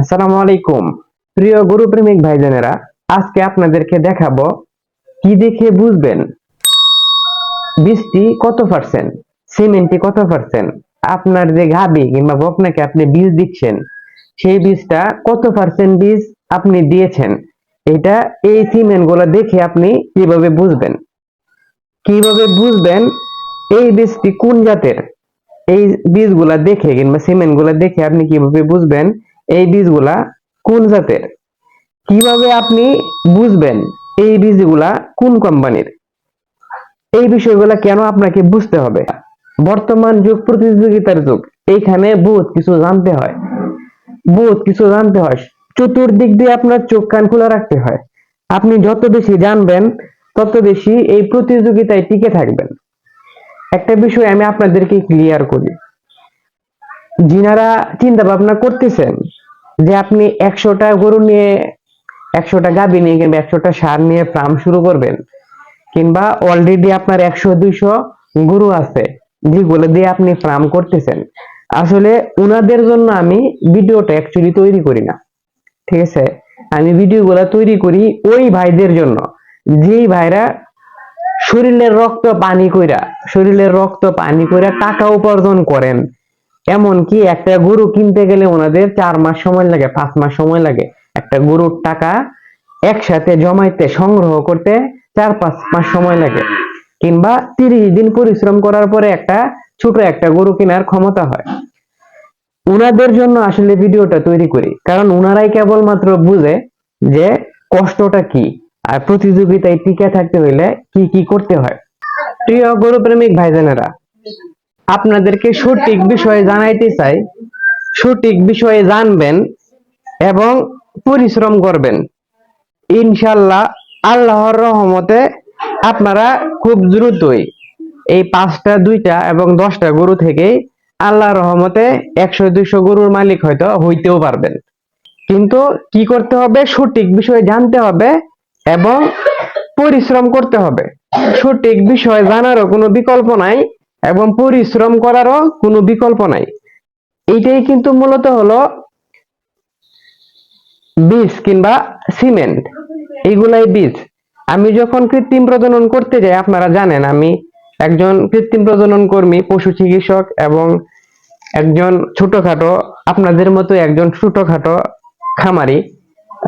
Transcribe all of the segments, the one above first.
আসসালামু আলাইকুম। প্রিয় গরু প্রেমিক ভাইজানেরা, আজকে আপনাদেরকে দেখাবো কি দেখে বুঝবেন। বীজটি কত পার্সেন্ট সিমেন্টটি কত পার্সেন্ট আপনার যে গাবি কিংবা বকনাকে আপনি বীজ দিচ্ছেন, সেই বীজটা কত পার্সেন্ট বীজ আপনি দিয়েছেন? এটা এই সিমেন্টগুলো দেখে আপনি কীভাবে বুঝবেন? কীভাবে বুঝবেন এই বীজটি কোন জাতের? এই বীজগুলা দেখে কিংবা সিমেন্টগুলা দেখে আপনি কীভাবে বুঝবেন? এই বীজগুলা কোন জাতের? কীভাবে আপনি বুঝবেন এই বীজগুলা কোন কোম্পানির? এই বিষয়গুলা কেন আপনাকে বুঝতে হবে? বর্তমান যুগ, প্রতিযোগিতার যুগ, এইখানে বহুত কিছু জানতে হয়। বহুত কিছু জানতে হয়। চতুর্দিক দিয়ে আপনার চোখ কান খোলা রাখতে হয়। আপনি যত বেশি জানবেন, তত বেশি এই প্রতিযোগিতায় টিকে থাকবেন। একটা বিষয় আমি আপনাদেরকে ক্লিয়ার করি। যিনারা চিন্তা ভাবনা করতেছেন যে আপনি একশোটা গরু নিয়ে, একশোটা গাবি নিয়ে কিংবা একশোটা সার নিয়ে ফার্ম শুরু করবেন, কিংবা অলরেডি আপনার একশো, দুইশো গরু আছে, যেগুলো দিয়ে আপনি ফার্ম করতেছেন। আসলে উনাদের জন্য আমি ভিডিওটা অ্যাকচুয়ালি তৈরি করি না, ঠিক আছে? আমি ভিডিওগুলো তৈরি করি ওই ভাইদের জন্য, যেই ভাইরা শরীরের রক্ত পানি কইরা, শরীরের রক্ত পানি কইরা টাকা উপার্জন করেন এমনকি একটা গরু কিনতে গেলে ওনাদের চার মাস সময় লাগে, পাঁচ মাস সময় লাগে। একটা গরুর টাকা একসাথে জমাইতে, সংগ্রহ করতে চার পাঁচ মাস সময় লাগে। কিংবা তিরিশ দিন পরিশ্রম করার পরে একটা ছোট একটা গরু কেনার ক্ষমতা হয়। উনাদের জন্য আসলে ভিডিওটা তৈরি করি। কারণ উনারাই কেবলমাত্র বুঝে যে কষ্টটা কি আর প্রতিযোগিতায় টিকে থাকতে হইলে কি কি করতে হয়। প্রিয় গরু প্রেমিক ভাইজানেরা আপনাদেরকে সঠিক বিষয়ে জানাইতে চাই, সঠিক বিষয়ে জানবেন এবং পরিশ্রম করবেন। ইনশাল্লাহ আল্লাহর রহমতে আপনারা খুব দ্রুতই এই পাঁচটা, দুইটা এবং দশটা গরু থেকেই আল্লাহর রহমতে একশো, দুইশো গরুর মালিক হয়তো হইতেও পারবেন। কিন্তু কি করতে হবে? সঠিক বিষয়ে জানতে হবে এবং পরিশ্রম করতে হবে। সঠিক বিষয় জানারও কোনো বিকল্প নাই। এবং পরিশ্রম করারও কোনো বিকল্প নাই। এইটাই কিন্তু মূলত হলো বীজ কিংবা সিমেন্ট। এইগুলাই বীজ। আমি যখন কৃত্রিম প্রজনন করতে যাই, আপনারা জানেন, আমি একজন কৃত্রিম প্রজনন কর্মী, পশু চিকিৎসক এবং একজন ছোটখাটো, আপনাদের মতো একজন ছোটখাটো খামারি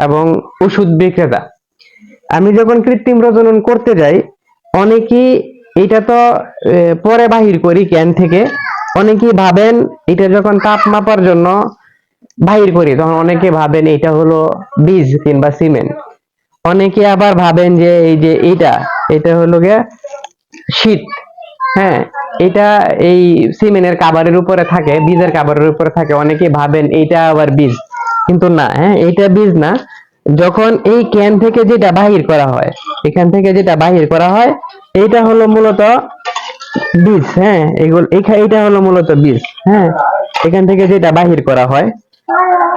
এবং ওষুধ বিক্রেতা। আমি যখন কৃত্রিম প্রজনন করতে যাই, অনেকেই এটা তো পরে বাহির করি ক্যান থেকে। অনেকেই ভাবেন এটা যখন তাপ মাপার জন্য বাহির করি, তখন অনেকে ভাবেন এটা হলো বীজ কিংবা সিমেন্ট। অনেকে আবার ভাবেন যে এই যে এইটা, এটা হলো গিয়ে শীত। হ্যাঁ এটা এই সিমেন্টের কাবারের উপরে থাকে, বীজের কাবারের উপরে থাকে। অনেকে ভাবেন এইটা আবার বীজ, কিন্তু না হ্যাঁ এইটা বীজ না। যখন এই ক্যান থেকে যেটা বাহির করা হয়, এখান থেকে যেটা বাহির করা হয় এইটা হলো মূলত বীজ হ্যাঁ এগুলো এইখা- এইটা হলো মূলত বীজ হ্যাঁ। এখান থেকে যেটা বাহির করা হয়।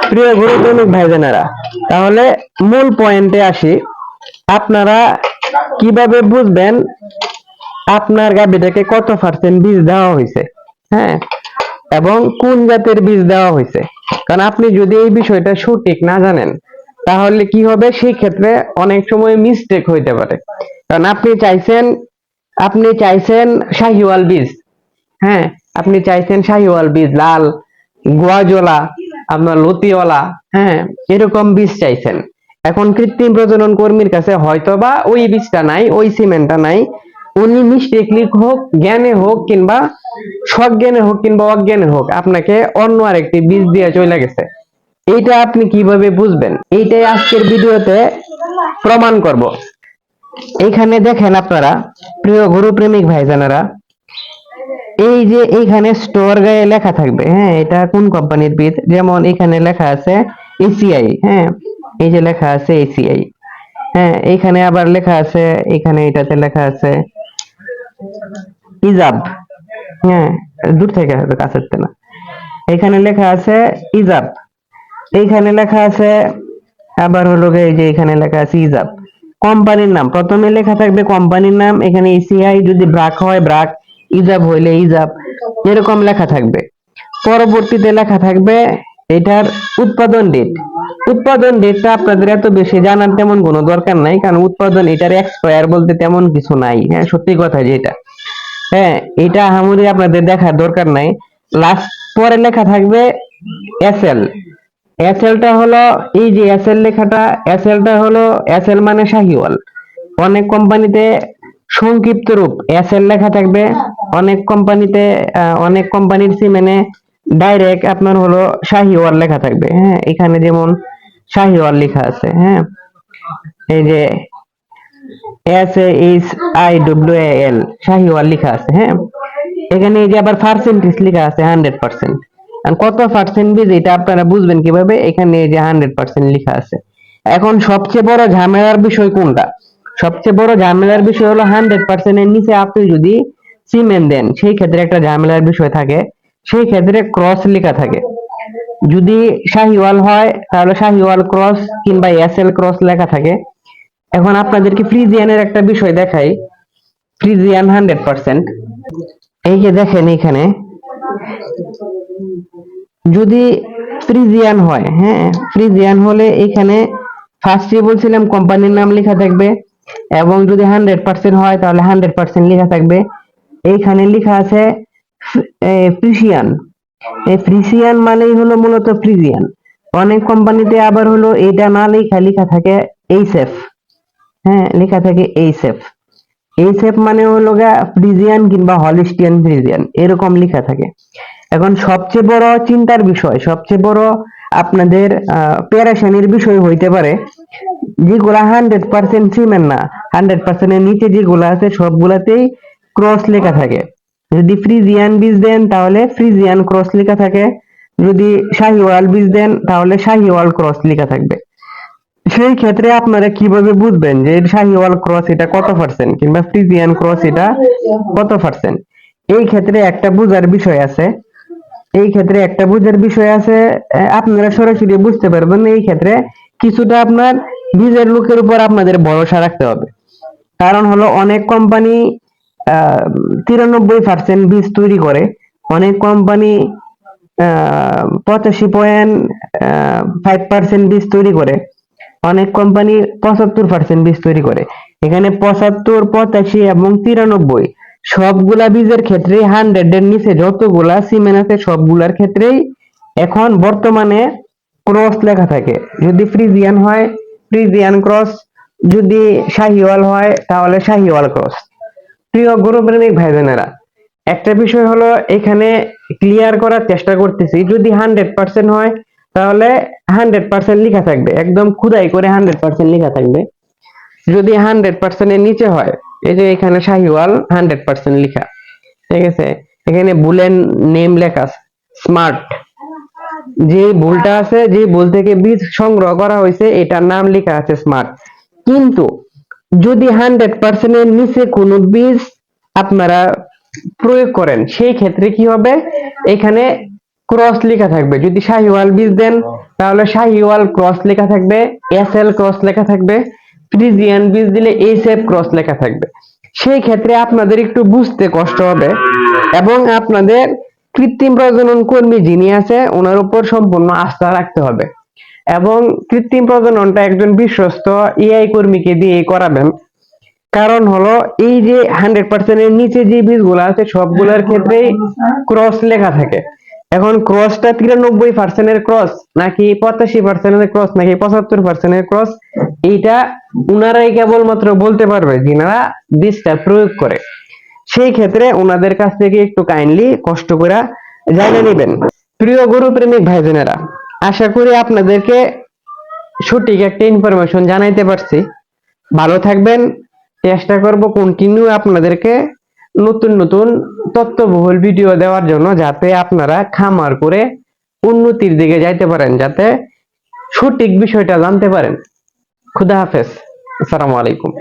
প্রিয় গরু প্রেমিক ভাইজানেরা, তাহলে মূল পয়েন্টে আসি। আপনারা কীভাবে বুঝবেন আপনার গাভীটাকে কত পার্সেন্ট বীজ দেওয়া হয়েছে হ্যাঁ? এবং কোন জাতের বীজ দেওয়া হয়েছে? কারণ আপনি যদি এই বিষয়টা সঠিক না জানেন, তাহলে কি হবে? সেই ক্ষেত্রে অনেক সময় মিস্টেক হইতে পারে। কারণ আপনি চাইছেন আপনি চাইছেন শাহিওয়াল বীজ। হ্যাঁ আপনি চাইছেন শাহিওয়াল বীজ, লাল, গোয়াজোলা, আপনার লতিওয়ালা হ্যাঁ এরকম বীজ চাইছেন। এখন কৃত্রিম প্রজনন কর্মীর কাছে হয়তো বা ওই বীজটা নাই, ওই সিমেন্টটা নাই। উনি মিস্টেকলি হোক, জ্ঞানে হোক কিংবা সজ্ঞানে হোক কিংবা অজ্ঞানে হোক, আপনাকে অন্য আরেকটি বীজ দিয়ে চলে গেছে। এইটা আপনি কীভাবে বুঝবেন? এইটাই আজকের ভিডিওতে প্রমাণ করব। এইখানে দেখেন আপনারা, প্রিয় গরু প্রেমিক ভাইজানেরা, এই যে এইখানে স্টোর গায়ে লেখা থাকবে হ্যাঁ এটা কোন কোম্পানির বীজ যেমন এখানে লেখা আছে এসিআই হ্যাঁ এই যে লেখা আছে এসিআই হ্যাঁ এইখানে আবার লেখা আছে, এখানে এটাতে লেখা আছে ইজাব হ্যাঁ দূর থেকে হবে কাছের থেকে না। এখানে লেখা আছে ইজাব এইখানে লেখা আছে, আবার হলো গিয়ে এই যে এখানে লেখা আছে ইজাব কোম্পানির নাম। প্রথমে লেখা থাকবে কোম্পানির নাম, এখানে ইসিআই যদি ব্রাক হয়, ব্রাক ইজাব হইলে ইজাব এরকম লেখা থাকবে। পরবর্তীতে লেখা থাকবে এটার উৎপাদন ডেট উৎপাদন ডেটটা আপনাদের এত বেশি জানার তেমন কোনো দরকার নাই, কারণ উৎপাদন এটার এক্সপায়ার বলতে তেমন কিছু নাই। হ্যাঁ সত্যি কথা যেটা হ্যাঁ এটা আহামরি আপনাদের দেখার দরকার নাই। লাস্ট পরে লেখা থাকবে এসএল এসএলটা হলো, এই যে এসএল লেখাটা এসএলটা হলো এসএল মানে শাহিওয়াল। অনেক কোম্পানিতে সংক্ষিপ্ত রূপ এসএল লেখা থাকবে। অনেক কোম্পানিতে অনেক কোম্পানির সিমেনে ডাইরেক্ট আপনার হলো শাহিওয়াল লেখা থাকবে। হ্যাঁ এখানে যেমন শাহিওয়াল লেখা আছে হ্যাঁ। এই যে S H I W L Sahiwal লেখা আছে হ্যাঁ। এখানে এই যে আবার পার্সেন্টেজ লেখা আছে হান্ড্রেড পার্সেন্ট কত পার্সেন্ট বীজ, এটা আপনারা বুঝবেন কীভাবে? এখানে যে হান্ড্রেড পার্সেন্ট লেখা আছে। এখন সবচেয়ে বড় ঝামেলার বিষয় কোনটা? সবচেয়ে বড় ঝামেলার বিষয় হলো হান্ড্রেড পার্সেন্টের নিচে আপনি যদি সিমেন্ট দেন, সেই ক্ষেত্রে একটা ঝামেলার বিষয় থাকে। সেই ক্ষেত্রে ক্রস লেখা থাকে। যদি শাহিওয়াল হয়, তাহলে শাহিওয়াল ক্রস কিংবা এসএল ক্রস লেখা থাকে। এখন আপনাদেরকে ফ্রিজিয়ানের একটা বিষয় দেখাই। ফ্রিজিয়ান হান্ড্রেড পার্সেন্ট এই যে দেখেন এখানে। যদি ফ্রিজিয়ান হয় হ্যাঁ? ফ্রিজিয়ান হলে এখানে ফার্স্টে বলছিলাম কোম্পানির নাম লেখা থাকবে এবং যদি হান্ড্রেড পার্সেন্ট হয়, তাহলে হান্ড্রেড পার্সেন্ট লেখা থাকবে। এইখানে লেখা আছে ফ্রিসিয়ান এই ফ্রিসিয়ান মানেই হলো মূলত ফ্রিজিয়ান অনেক কোম্পানিতে আবার হলো এটা না লেখা লেখা থাকে এইসএফ হ্যাঁ লেখা থাকে এইসএফ এইসএফ মানে হলো গা ফ্রিজিয়ান কিংবা হলিস্টিয়ান ফ্রিজিয়ান এরকম লেখা থাকে। এখন সবচেয়ে বড় চিন্তার বিষয়, সবচেয়ে বড় আপনাদের প্যারাশানির বিষয় হইতে পারে, যেগুলা হান্ড্রেড পার্সেন্ট সিমেন্ট না হান্ড্রেড পার্সেন্টের নিচে যেগুলো আছে, সবগুলাতেই ক্রস লেখা থাকে। যদি ফ্রিজিয়ান বীজ দেন, তাহলে ফ্রিজিয়ান ক্রস লেখা থাকে। যদি শাহিওয়াল বীজ দেন, তাহলে শাহিওয়াল ক্রস লেখা থাকবে। সেই ক্ষেত্রে আপনারা কীভাবে বুঝবেন যে শাহিওয়াল ক্রস এটা কত পার্সেন্ট কিংবা ফ্রিজিয়ান ক্রস এটা কত পার্সেন্ট এই ক্ষেত্রে একটা বুঝার বিষয় আছে। এই ক্ষেত্রে একটা বুঝার বিষয় আছে আপনারা সরাসরি বুঝতে পারবেন এই ক্ষেত্রে কিছুটা আপনার নিজের লোকের উপর আপনাদের ভরসা রাখতে হবে। কারণ হলো অনেক কোম্পানি তিরানব্বই পার্সেন্ট বীজ তৈরি করে। অনেক কোম্পানি পঁচাশি পয়েন্ট ফাইভ পার্সেন্ট বীজ তৈরি করে। অনেক কোম্পানি পঁচাত্তর পার্সেন্ট বীজ তৈরি করে। এখানে পঁচাত্তর, পঁচাশি এবং তিরানব্বই সবগুলা বীজের ক্ষেত্রে হান্ড্রেড এর নিচে যতগুলা সিমেন্ট আছে সবগুলার ক্ষেত্রেই এখন বর্তমানে ক্রস লেখা থাকে। যদি ফ্রিজিয়ান হয় ফ্রিজিয়ান ক্রস যদি শাহিওয়াল হয়, তাহলে শাহিওয়াল ক্রস প্রিয় গরুপ্রেমিক ভাই বোনেরা একটা বিষয় হলো এখানে ক্লিয়ার করার চেষ্টা করতেছি। যদি হান্ড্রেড পার্সেন্ট হয়, তাহলে হান্ড্রেড পার্সেন্ট লেখা থাকবে। একদম খুদাই করে হান্ড্রেড পার্সেন্ট লেখা থাকবে। যদি হান্ড্রেড পার্সেন্টের নিচে হয় এই যে এখানে শাহিওয়াল হান্ড্রেড পার্সেন্ট লেখা। ঠিক আছে? এখানে বুলেন নেম লেখা স্মার্ট। যে ভুলটা আছে, যে ভুল থেকে বীজ সংগ্রহ করা হয়েছে, এটার নাম লেখা আছে স্মার্ট। কিন্তু যদি হান্ড্রেড পার্সেন্টের নিচে কোনো বীজ আপনারা প্রয়োগ করেন, সেই ক্ষেত্রে কি হবে? এখানে ক্রস লেখা থাকবে। যদি শাহিওয়াল বীজ দেন, তাহলে শাহিওয়াল ক্রস লেখা থাকবে এস এল ক্রস লেখা থাকবে। ফ্রিজিয়ান বীজ দিলে এস এফ ক্রস লেখা থাকবে। সেই ক্ষেত্রে আপনাদের একটু বুঝতে কষ্ট হবে এবং আপনাদের কৃত্রিম প্রজনন কর্মী যিনি আছে, ওনার উপর সম্পূর্ণ আস্থা রাখতে হবে। এবং কৃত্রিম প্রজননটা একজন বিশ্বস্ত এআই কর্মীকে দিয়ে করাবেন। কারণ হলো এই যে হান্ড্রেড পার্সেন্টের নিচে যে বীজগুলো আছে, সবগুলোর ক্ষেত্রেই ক্রস লেখা থাকে। এখন ক্রসটা তিরানব্বই পার্সেন্টের ক্রস নাকি পঁচাশি পার্সেন্টের ক্রস নাকি পঁচাত্তর পার্সেন্টের ক্রস এইটা উনারাই কেবলমাত্র বলতে পারবে যিনারা বীজটা প্রয়োগ করে। সেই ক্ষেত্রে ওনাদের কাছ থেকে একটু কাইন্ডলি কষ্ট করে জানিয়ে নেবেন। প্রিয় গুরু প্রেমিক ভাই বোনেরা আশা করি আপনাদেরকে সঠিক একটা ইনফরমেশন জানাইতে পারছি। ভালো থাকবেন। চেষ্টা করব কন্টিনিউ আপনাদেরকে নতুন নতুন তথ্যবহুল ভিডিও দেওয়ার জন্য যাতে আপনারা খামার করে উন্নতির দিকে যাইতে পারেন, যাতে সঠিক বিষয়টা জানতে পারেন। খুদা হাফেজ। আসসালামু আলাইকুম।